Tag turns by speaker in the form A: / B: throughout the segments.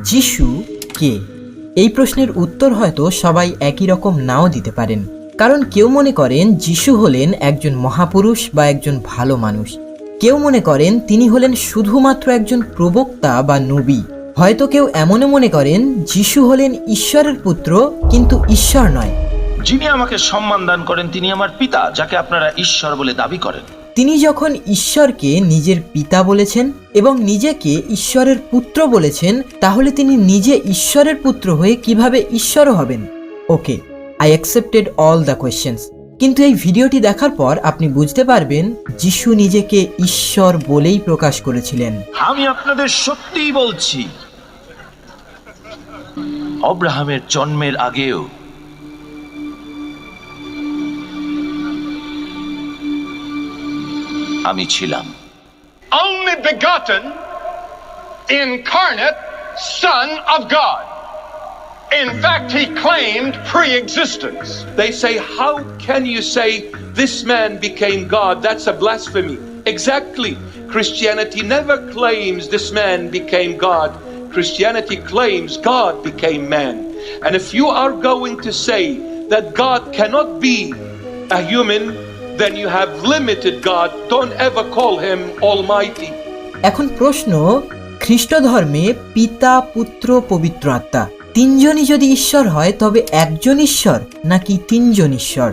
A: যিশু কে? এই প্রশ্নের উত্তর হয়তো সবাই একই রকম নাও দিতে পারেন। কারণ কেউ মনে করেন যিশু হলেন একজন মহাপুরুষ বা একজন ভালো মানুষ। কেউ মনে করেন তিনি হলেন শুধুমাত্র একজন প্রবক্তা বা নবী। হয়তো কেউ এমনও মনে করেন যিশু হলেন ঈশ্বরের পুত্র, কিন্তু ঈশ্বর নয়।
B: যিনি আমাকে সম্মান দান করেন, তিনি আমার পিতা, যাকে আপনারা ঈশ্বর বলে দাবি করেন।
A: তিনি যখন ঈশ্বরকে নিজের পিতা বলেছেন এবং নিজেকে ঈশ্বরের পুত্র বলেছেন, তাহলে তিনি নিজে ঈশ্বরের পুত্র হয়ে কীভাবে ঈশ্বরও হবেন? Okay I accepted all the questions কিন্তু এই ভিডিওটি দেখার পর আপনি বুঝতে পারবেন যিশু নিজেকে ঈশ্বর বলেই প্রকাশ করেছিলেন।
B: আমি আপনাদের সত্যিই বলছি, অব্রাহামের জন্মের আগেও আমি ছিলাম
C: only begotten, incarnate Son of God. In fact, he claimed pre existence.
D: They say, How can you say this man became God? That's a blasphemy. Exactly. Christianity never claims this man became God. Christianity claims God became man. And if you are going to say that God cannot be a human, then you have limited God. Don't ever call him Almighty.
A: এখন প্রশ্ন খ্রিস্ট ধর্মে পিতা, পুত্র, পবিত্র আত্মা তিনজনই যদি ঈশ্বর হয়, তবে একজন ঈশ্বর নাকি তিনজন ঈশ্বর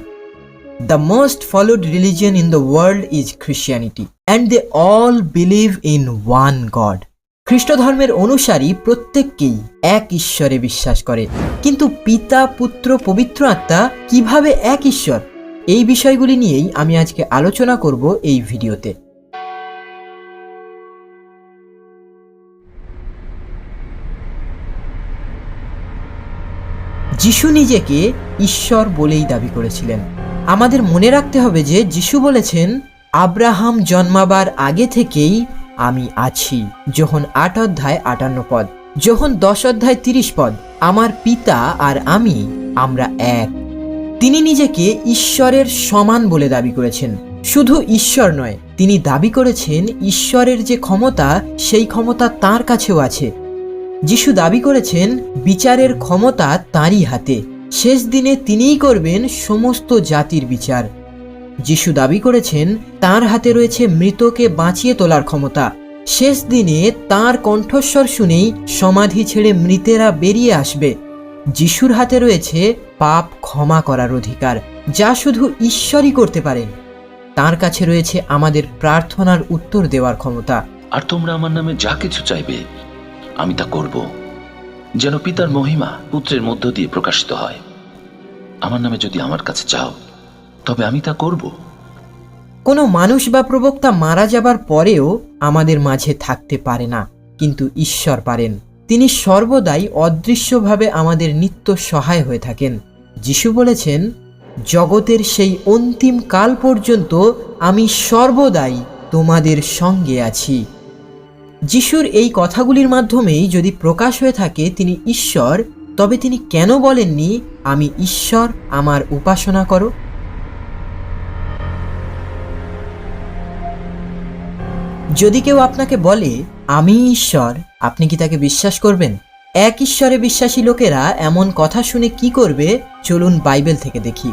A: the most followed religion in the world is Christianity and they all believe in one god খ্রিস্ট ধর্মের অনুসারী প্রত্যেককেই এক ঈশ্বরে বিশ্বাস করে কিন্তু পিতা, পুত্র, পবিত্র আত্মা কীভাবে এক ঈশ্বর এই বিষয়গুলি নিয়েই আমি আজকে আলোচনা করব এই ভিডিওতে। যিশু নিজেকে ঈশ্বর বলেই দাবি করেছিলেন। আমাদের মনে রাখতে হবে যে যিশু বলেছেন, আব্রাহাম জন্মাবার আগে থেকেই আমি আছি। যখন আট অধ্যায় আটান্ন পদ, যখন দশ অধ্যায় তিরিশ পদ, আমার পিতা আর আমি, আমরা এক। তিনি নিজেকে ঈশ্বরের সমান বলে দাবি করেছেন। শুধু ঈশ্বর নয়, তিনি দাবি করেছেন ঈশ্বরের যে ক্ষমতা, সেই ক্ষমতা তার কাছেও আছে। যিশু দাবি করেছেন, বিচারের ক্ষমতা তাঁরই হাতে। শেষ দিনে তিনিই করবেন সমস্ত জাতির বিচার। যিশু দাবি করেছেন, তার হাতে রয়েছে মৃতকে বাঁচিয়ে তোলার ক্ষমতা। শেষ দিনে তার কণ্ঠস্বর শুনেই সমাধি ছেড়ে মৃতেরা বেরিয়ে আসবে। যিশুর হাতে রয়েছে পাপ ক্ষমা করার অধিকার যা শুধু ঈশ্বরই করতে পারেন। তার কাছে রয়েছে আমাদের প্রার্থনার উত্তর দেওয়ার ক্ষমতা।
B: আর তোমরা আমার নামে যা কিছু চাইবে আমি তা করব। যেন পিতার মহিমা পুত্রের মধ্য দিয়ে প্রকাশিত হয়। আমার নামে যদি আমার কাছে চাও তবে আমি তা করব।
A: কোনো মানুষ বা প্রবক্তা মারা যাবার পরেও আমাদের মাঝে থাকতে পারে না কিন্তু ঈশ্বর পারেন। তিনি সর্বদাই অদৃশ্যভাবে আমাদের নিত্য সহায় হয়ে থাকেন। যিশু বলেছেন, জগতের সেই অন্তিম কাল পর্যন্ত আমি সর্বদাই তোমাদের সঙ্গে আছি। যিশুর এই কথাগুলির মাধ্যমেই যদি প্রকাশ হয়ে থাকে, তিনি ঈশ্বর, তবে তিনি কেন বলেননি, আমি ঈশ্বর, আমার উপাসনা করো যদি কেউ আপনাকে বলে, আমি ঈশ্বর আপনি কি তাকে বিশ্বাস করবেন? এক ঈশ্বরে বিশ্বাসী লোকেরা এমন কথা শুনে কি করবে, চলুন বাইবেল থেকে দেখি।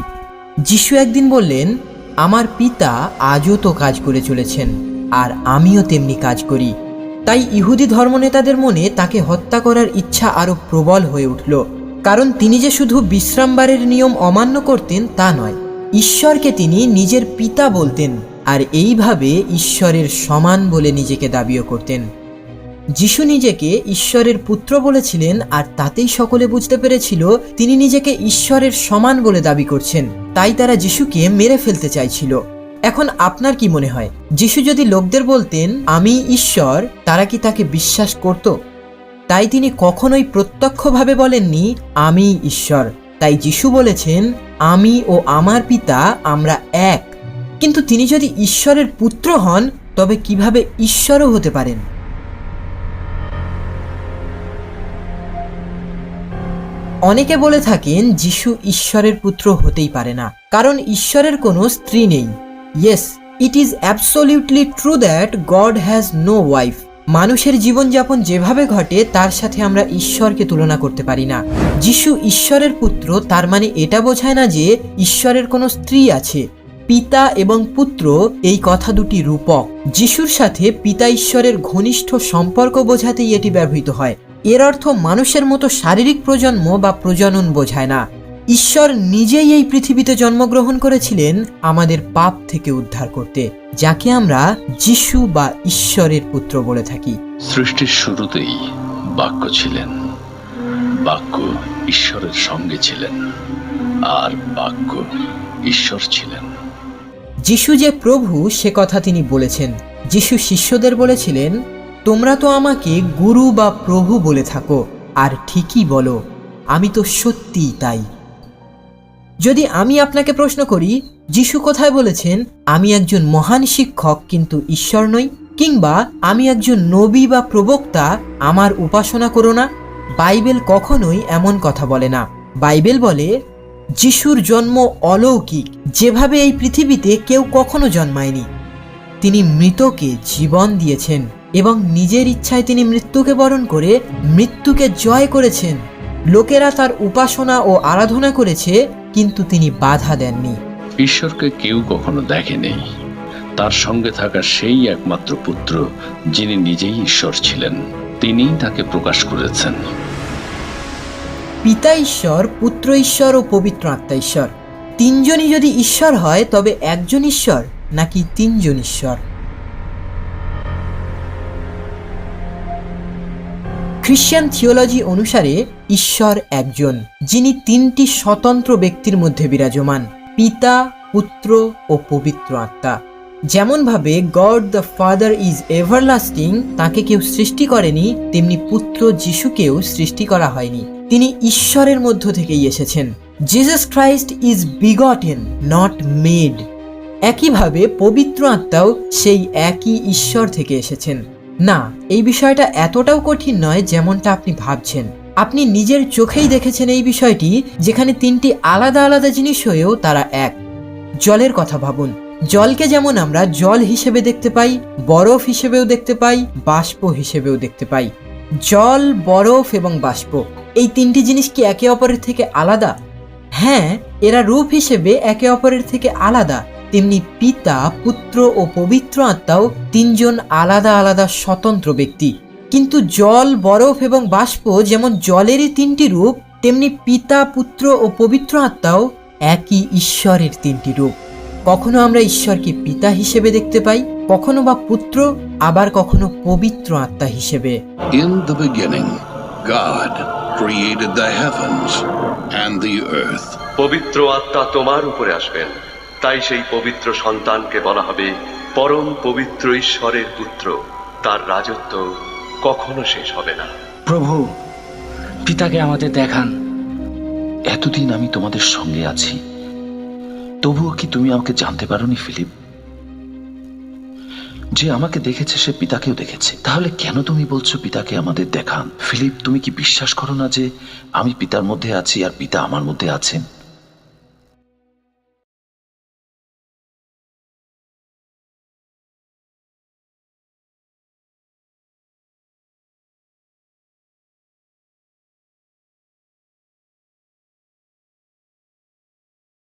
A: যিশু একদিন বললেন, আমার পিতা আজও তো কাজ করে চলেছেন, আর আমিও তেমনি কাজ করি। তাই ইহুদি ধর্মনেতাদের মনে তাকে হত্যা করার ইচ্ছা আরও প্রবল হয়ে উঠল, কারণ তিনি যে শুধু বিশ্রামবারের নিয়ম অমান্য করতেন তা নয়, ঈশ্বরকে তিনি নিজের পিতা বলতেন, আর এইভাবে ঈশ্বরের সমান বলে নিজেকে দাবিও করতেন। যিশু নিজেকে ঈশ্বরের পুত্র বলেছিলেন আর তাতেই সকলে বুঝতে পেরেছিল তিনি নিজেকে ঈশ্বরের সমান বলে দাবি করছেন। তাই তারা যিশুকে মেরে ফেলতে চাইছিল। এখন আপনার কি মনে হয়? যিশু যদি লোকদের বলতেন, আমি ঈশ্বর তারা কি তাকে বিশ্বাস করত? তাই তিনি কখনোই প্রত্যক্ষভাবে বলেননি, আমি ঈশ্বর তাই যিশু বলেছেন, আমি ও আমার পিতা, আমরা এক কিন্তু তিনি যদি ঈশ্বরের পুত্র হন, তবে কীভাবে ঈশ্বরও হতে পারেন? অনেকে বলে থাকেন যিশু ঈশ্বরের পুত্র হতেই পারে না, কারণ ঈশ্বরের কোনো স্ত্রী নেই। Yes it is absolutely true that god has no wife মানুষের জীবনযাপন যেভাবে ঘটে, তার সাথে আমরা ঈশ্বরকে তুলনা করতে পারি না। যিশু ঈশ্বরের পুত্র, তার মানে এটা বোঝায় না যে ঈশ্বরের কোনো স্ত্রী আছে। পিতা এবং পুত্র এই কথা দুটি রূপক। যিশুর সাথে পিতা ঈশ্বরের ঘনিষ্ঠ সম্পর্ক বোঝাতেই এটি ব্যবহৃত হয়। এর অর্থ মানুষের মতো শারীরিক প্রজন্ম বা প্রজনন বোঝায় না। ঈশ্বর নিজেই এই পৃথিবীতে জন্মগ্রহণ করেছিলেন আমাদের পাপ থেকে উদ্ধার করতে যাকে আমরা যিশু বা ঈশ্বরের পুত্র বলে থাকি।
B: সৃষ্টির শুরুতেই বাক্য ছিলেন। বাক্য ঈশ্বরের সঙ্গে ছিলেন আর বাক্য ঈশ্বর ছিলেন।
A: যিশু যে প্রভু সে কথা তিনি বলেছেন। যিশু শিষ্যদের বলেছিলেন তোমরা তো আমাকে গুরু বা প্রভু বলে থাকো, আর ঠিকই বলো, আমি তো সত্যিই তাই। যদি আমি আপনাকে প্রশ্ন করি, যিশু কোথায় বলেছেন, আমি একজন মহান শিক্ষক কিন্তু ঈশ্বর নই, কিংবা আমি একজন নবী বা প্রবক্তা, আমার উপাসনা করো না? বাইবেল কখনোই এমন কথা বলে না। বাইবেল বলে, যিশুর জন্ম অলৌকিক, যেভাবে এই পৃথিবীতে কেউ কখনো জন্মায়নি। তিনি মৃতকে জীবন দিয়েছেন। এবং নিজের ইচ্ছায় তিনি মৃত্যুকে বরণ করে মৃত্যুকে জয় করেছেন। লোকেরা তার উপাসনা ও আরাধনা করেছে কিন্তু তিনি বাধা দেননি।
B: ঈশ্বরকে কেউ কখনো দেখেনি। তার সঙ্গে থাকা সেই একমাত্র পুত্র যিনি নিজেই ঈশ্বর ছিলেন তিনিই তাকে প্রকাশ করেছেন।
A: পিতা ঈশ্বর পুত্র ঈশ্বর ও পবিত্র আত্মা ঈশ্বর। তিনজনই যদি ঈশ্বর হয় তবে একজন ঈশ্বর নাকি তিনজন ঈশ্বর? খ্রিশ্চান থিওলজি অনুসারে ঈশ্বর একজন, যিনি তিনটি স্বতন্ত্র ব্যক্তির মধ্যে বিরাজমান, পিতা, পুত্র ও পবিত্র আত্মা। যেমনভাবে god the father is everlasting, তাকে কেউ সৃষ্টি করেনি, তেমনি পুত্র যিশুকেও সৃষ্টি করা হয়নি। তিনি ঈশ্বরের মধ্য থেকেই এসেছেন। Jesus Christ is begotten not made একইভাবে পবিত্র আত্মাও সেই একই ঈশ্বর থেকে এসেছেন। না, এই বিষয়টা এতটাও কঠিন নয় যেমনটা আপনি ভাবছেন। আপনি নিজের চোখেই দেখেছেন এই বিষয়টি, যেখানে তিনটি আলাদা আলাদা জিনিস হয়েও তারা এক। জলের কথা ভাবুন। জলকে যেমন আমরা জল হিসেবে দেখতে পাই, বরফ হিসেবেও দেখতে পাই, বাষ্প হিসেবেও দেখতে পাই। জল, বরফ এবং বাষ্প, এই তিনটি জিনিস কি একে অপরের থেকে আলাদা? হ্যাঁ এরা রূপ হিসেবে একে অপরের থেকে আলাদা। তেমনি পিতা পুত্র ও পবিত্র আত্মাও তিনজন আলাদা আলাদা স্বতন্ত্র ব্যক্তি। কিন্তু জল বরফ এবং বাষ্প যেমন জলেরই তিনটি রূপ তেমনি পিতা পুত্র ও পবিত্র আত্মাও একই ঈশ্বরের তিনটি রূপ। কখনো আমরা ঈশ্বরকে পিতা হিসেবে দেখতে পাই কখনো বা পুত্র আবার কখনো পবিত্র আত্মা হিসেবে।
E: In the beginning, God created the heavens and the earth.
F: পবিত্র আত্মা তোমার উপরে আসবেন। তাই সেই পবিত্র সন্তানকে বলা হবে পরম পবিত্র ঈশ্বরের পুত্র। তার রাজত্ব কখনো শেষ হবে না।
G: প্রভু পিতাকে আমাদের দেখান।
B: এতদিন আমি তোমাদের সঙ্গে আছি। তবুও কি তুমি আমাকে জানতে পারোনি ফিলিপ? যে আমাকে দেখেছে সে পিতাকেও দেখেছে। তাহলে কেন তুমি বলছো পিতাকে আমাদের দেখান? ফিলিপ তুমি কি বিশ্বাস করো না যে আমি পিতার মধ্যে আছি আর পিতা আমার মধ্যে আছেন?